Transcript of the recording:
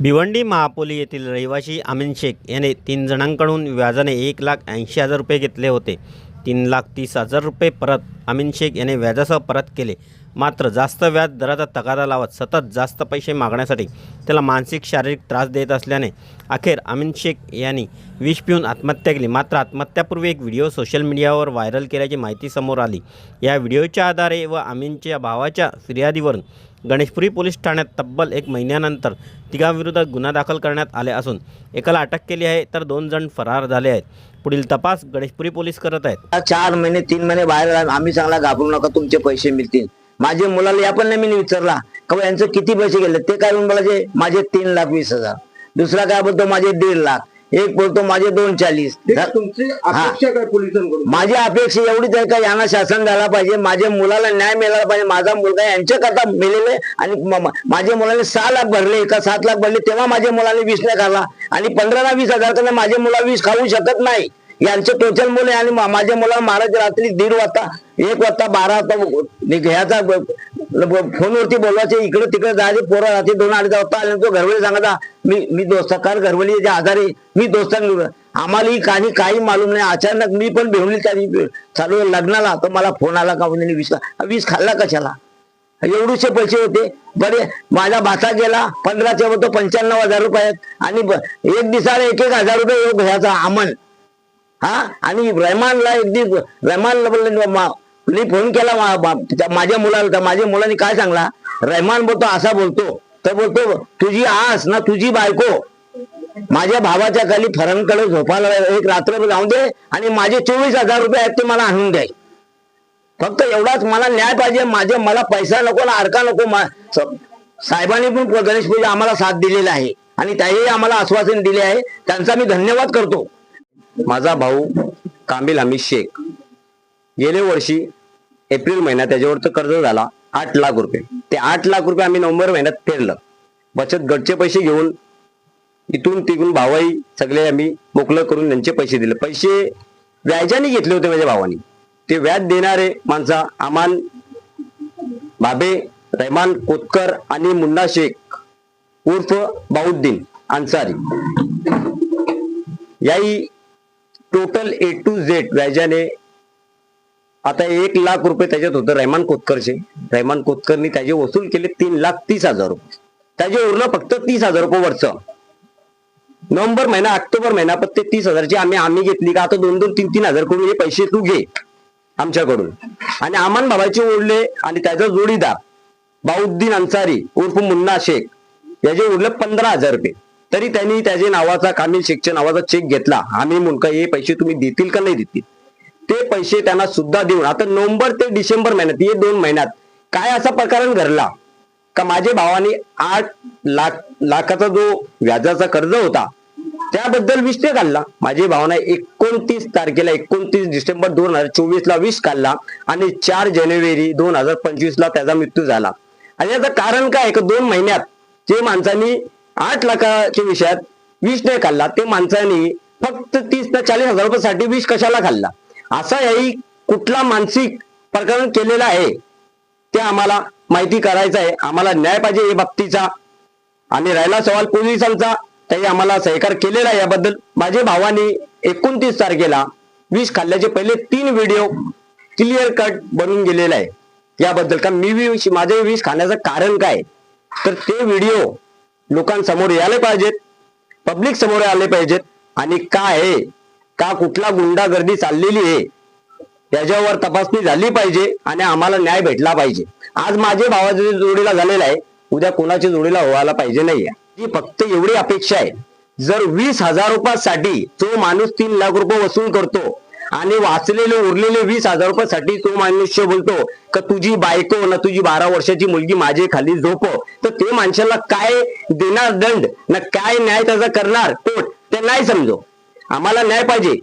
भिवंडी महापोली येथील रहिवासी अमीन शेख याने तीन जणांकडून व्याजाने एक लाख ऐंशी हजार रुपये घेतले होते. तीन लाख तीस हजार रुपये परत अमीन शेख याने व्याजासह परत केले. मात्र जास्त व्याज दराचा तगादा लावत सतत जास्त पैसे मागण्यासाठी त्याला मानसिक शारीरिक त्रास देत असल्याने अखेर अमीन शेख यांनी विष पिऊन आत्महत्या केली. मात्र आत्महत्यापूर्वी एक व्हिडिओ सोशल मीडियावर व्हायरल केल्याची माहिती समोर आली. या व्हिडिओच्या आधारे व अमीनच्या भावाच्या फिर्यादीवरून गणेशपुरी पोलीस ठाण्यात तब्बल एक महिन्यानंतर तिघांविरोधात गुन्हा दाखल करण्यात आले असून एकाला अटक केली आहे तर दोन जण फरार झाले आहेत. पुढील तपास गणेशपुरी पोलीस करत आहेत. चार महिने तीन महिने बाहेर राहा, आम्ही चांगला घाबरू नका तुमचे पैसे मिळतील. माझ्या मुलाला या पण नाही मी विचारला का यांचं किती पैसे गेले? ते काय म्हणून बोलायचे माझे तीन लाख वीस हजार. दुसरा काय बोलतो माझे दीड लाख. एक बोलतो माझे दोन चाळीस ते तुमची अपेक्षा काय पोलिसांकडून? माझी अपेक्षा एवढीच आहे का यांना शासन द्यायला पाहिजे माझ्या मुलाला न्याय मिळाला पाहिजे माझा मुलगा यांच्याकरता मेलेले आणि म- म- माझ्या मुलाने सहा लाख भरले का सात लाख भरले तेव्हा माझ्या मुलाने वीस लाख आला आणि पंधरा वीस हजारकडे माझे मुला वीस खाऊ शकत नाही. यांचे टोचल मुले आणि माझ्या मुलाला महाराज रात्री दीड वाजता एक वाजता बारा वाजता घ्यायचा फोनवरती बोलवायचे इकडे तिकडे जायचे पोरं रात्री दोन अडीच वाजता आले तो घरवली सांगायचा मी मी दोस्त कार घरवली जे आजारी मी दोस्तांनी आम्हाला ही काही काही मालूम नाही. अचानक मी पण भेवली त्यानी चालू आहे लग्नाला तर मला फोन आला का म्हणून वीस वीस खाल्ला कशाला? एवढेसे पैसे होते. बरे माझा भाचा गेला पंधराचे होतो पंच्याण्णव हजार रुपये आहेत. आणि एक दिवसाला एक एक हजार रुपये घ्यायचा आमन हा? आणि रहमानला अगदी रहमानला बोलले मी फोन केला माझ्या मुलाला माझ्या मुलाने काय सांगला? रहमान बोलतो असा बोलतो. तर बोलतो तुझी आस ना तुझी बायको माझ्या भावाच्या खाली फरणकडे झोपायला एक रात्र जाऊन दे आणि माझे चोवीस हजार रुपये आहेत ते मला आणून द्याय फक्त एवढाच मला न्याय पाहिजे. माझे मला पैसा नको ना अडका नको. साहेबांनी पण गणेश पूजा आम्हाला साथ दिलेला आहे. आणि त्याही आम्हाला आश्वासन दिले आहे. त्यांचा मी धन्यवाद करतो. माझा भाऊ कामिल हमीद शेख. गेल्या वर्षी एप्रिल महिन्यात त्याच्यावरचं कर्ज झाला आठ लाख रुपये. ते आठ लाख रुपये आम्ही नोव्हेंबर महिन्यात फेडलं. बचत गटचे पैसे घेऊन इथून तिकडून भावाई सगळे आम्ही मोकळं करून त्यांचे पैसे दिले. पैसे व्याजाने घेतले होते माझ्या भावानी. ते व्याज देणारे माणसा अमान बाबे रहमान कोतकर आणि मुन्ना शेख उर्फ बाउद्दीन अन्सारी. याही टोटल ए टू झेड व्याजाने आता एक लाख रुपये त्याच्यात होतं रहमान कोतकरचे. रहमान कोतकरनी त्याचे वसूल केले तीन लाख तीस हजार रुपये. त्याचे उरलं फक्त तीस हजार रुपये वरचं. नोव्हेंबर महिना ऑक्टोबर महिना पण ते तीस हजारची आम्ही आम्ही घेतली का? आता दोन दोन तीन तीन हजार करून हे पैसे तू घे आमच्याकडून. आणि अमान बाबाचे उरले आणि त्याचा जोडीदार बाउद्दीन अन्सारी उर्फ मुन्ना शेख याचे उरले पंधरा हजार रुपये. तरी त्यांनी त्याचे नावाचा कामिल शेखच्या नावाचा चेक घेतला. आम्ही मुलगा हे पैसे तुम्ही देतील का नाही देतील? ते पैसे त्यांना सुद्धा देऊन आता नोव्हेंबर ते डिसेंबर महिन्यात हे दोन महिन्यात काय असा प्रकरण घडला? का माझ्या भावाने आठ लाख लाखाचा जो व्याजाचा कर्ज होता त्याबद्दल विष ते काढला. माझे भावना एकोणतीस तारखेला एकोणतीस डिसेंबर दोन हजार चोवीस ला वीस काढला आणि चार जानेवारी दोन हजार पंचवीस ला त्याचा मृत्यू झाला. आणि याचं कारण काय आहे? का दोन महिन्यात जे माणसांनी आठ लाखाच्या विषयात विष नाही खाल्ला. ते माणसांनी फक्त तीस ते चाळीस हजार रुपयासाठी विष कशाला खाल्ला? असा याही कुठला मानसिक प्रकरण केलेला आहे ते आम्हाला माहिती करायचं आहे. आम्हाला न्याय पाहिजे या बाबतीचा. आणि राहिला सवाल पोलिसांचा त्याही आम्हाला सहकार केलेला आहे याबद्दल. माझ्या भावाने एकोणतीस तारखेला विष खाल्ल्याचे पहिले तीन व्हिडिओ क्लिअर कट बनून गेलेला आहे. याबद्दल का मी विष माझे विष खाण्याचं कारण काय? तर ते व्हिडिओ लोकांसमोर यायला पाहिजेत. पब्लिक समोर आले पाहिजेत. आणि काय आहे? का कुठला गुंडागर्दी चाललेली आहे? याच्यावर तपासणी झाली पाहिजे आणि आम्हाला न्याय भेटला पाहिजे. आज माझे भावाच्या जोडीला झालेला आहे. उद्या कोणाच्या जोडीला व्हायला पाहिजे नाहीये. ही फक्त एवढी अपेक्षा आहे. जर वीस हजार रुपयासाठी तो माणूस तीन लाख रुपये वसूल करतो आणि वाचलेले उरलेले वीस हजार रुपयासाठी तो मनुष्य बोलतो का तुझी बायको ना तुझी बारा वर्षाची मुलगी माझे खाली झोप. तर ते माणसाला काय देणार दंड ना काय न्याय त्याचा करणार कोट ते नाही समजो. आम्हाला न्याय पाहिजे.